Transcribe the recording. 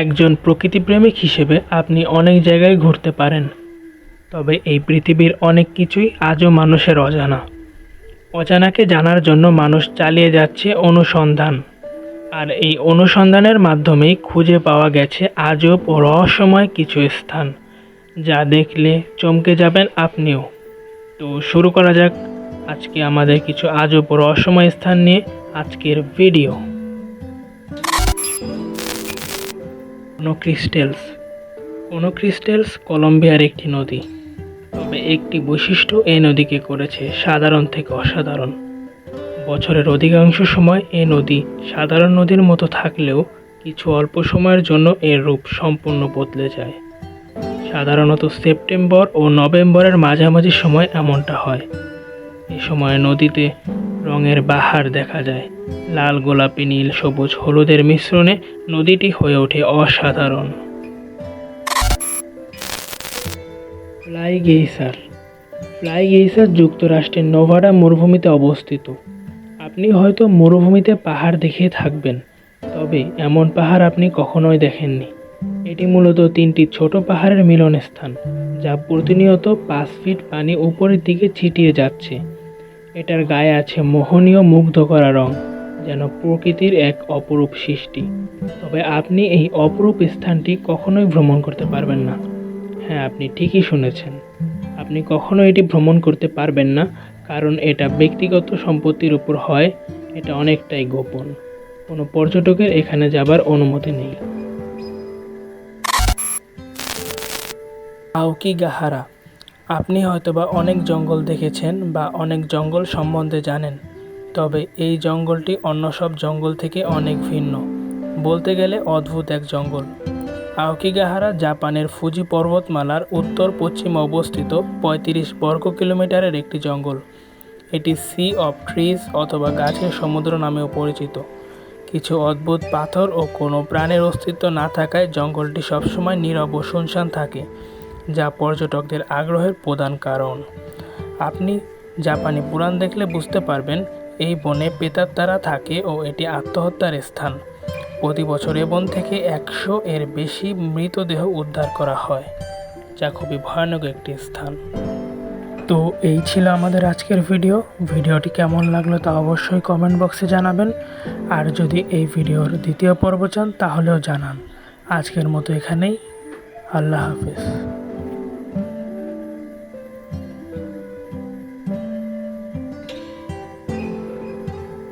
একজন প্রকৃতিপ্রেমিক হিসেবে আপনি অনেক জায়গায় ঘুরতে পারেন। তবে এই পৃথিবীর অনেক কিছুই আজও মানুষের অজানা। অজানাকে জানার জন্য মানুষ চালিয়ে যাচ্ছে অনুসন্ধান। আর এই অনুসন্ধানের মাধ্যমেই খুঁজে পাওয়া গেছে আজও রহস্যময় কিছু স্থান, যা দেখলে চমকে যাবেন আপনিও। তো শুরু করা যাক আজকে আমাদের কিছু আজব ও রহস্যময় স্থান নিয়ে আজকের ভিডিও। কোনো ক্রিস্টেলস কোনো ক্রিস্টেলস কলম্বিয়ার একটি নদী। তবে একটি বৈশিষ্ট্য এই নদীকে করেছে সাধারণ থেকে অসাধারণ। বছরের অধিকাংশ সময় এই নদী সাধারণ নদীর মতো থাকলেও কিছু অল্প সময়ের জন্য এর রূপ সম্পূর্ণ বদলে যায়। সাধারণত সেপ্টেম্বর ও নভেম্বরের মাঝামাঝি সময় এমনটা হয়। এই সময় নদীতে রঙের বাহার দেখা যায়। লাল গোলাপি, নীল, সবুজ, হলুদের মিশ্রণে নদীটি হয়ে ওঠে অসাধারণ। ফ্লাই গেইসার। ফ্লাই গেইসার যুক্তরাষ্ট্রের নোভাডা মরুভূমিতে অবস্থিত। আপনি হয়তো মরুভূমিতে পাহাড় দেখে থাকবেন, তবে এমন পাহাড় আপনি কখনোই দেখেননি। এটি মূলত তিনটি ছোট পাহাড়ের মিলনস্থান, যা প্রতিনিয়ত পাঁচ ফিট পানি উপরের দিকে ছিটিয়ে যাচ্ছে। এটার গায়ে আছে মোহনীয় মুগ্ধ করা রং, যেন প্রকৃতির এক অপরূপ সৃষ্টি। তবে আপনি এই অপরূপ স্থানটি কখনোই ভ্রমণ করতে পারবেন না। হ্যাঁ আপনি ঠিকই শুনেছেন। আপনি কখনো এটি ভ্রমণ করতে পারবেন না, কারণ এটা ব্যক্তিগত সম্পত্তির উপর হয়, এটা অনেকটাই গোপন। কোনো পর্যটকের এখানে যাবার অনুমতি নেই। আউকি গাহারা আপনি হয়তোবা অনেক জঙ্গল দেখেছেন বা অনেক জঙ্গল সম্বন্ধে জানেন, তবে এই জঙ্গলটি অন্য সব জঙ্গল থেকে অনেক ভিন্ন। বলতে গেলে অদ্ভুত এক জঙ্গল। আওকিগাহারা, জাপানের ফুজি পর্বতমালার উত্তর পশ্চিমে অবস্থিত পঁয়ত্রিশ বর্গ কিলোমিটারের একটি জঙ্গল। এটি সি অফ ট্রিজ অথবা গাছের সমুদ্র নামেও পরিচিত। কিছু অদ্ভুত পাথর ও কোনো প্রাণের অস্তিত্ব না থাকায় জঙ্গলটি সবসময় নীরব ও শুনশান থাকে। যা পর্যটকদের আগ্রহের প্রধান কারণ। আপনি জাপানি পুরাণ দেখলে বুঝতে পারবেন, এই বনে প্রেতাত্মারা থাকে ও এটি আত্মহত্যার স্থান। প্রতি বছর এ বন থেকে একশো এর বেশি মৃতদেহ উদ্ধার করা হয়, যা খুবই ভয়ানক একটি স্থান। তো এই ছিল আমাদের আজকের ভিডিও। ভিডিওটি কেমন লাগল তা অবশ্যই কমেন্ট বক্সে জানাবেন। আর যদি এই ভিডিওর দ্বিতীয় পর্ব চান, তাহলেও জানান। আজকের মতো এখানেই। আল্লাহ হাফিজ।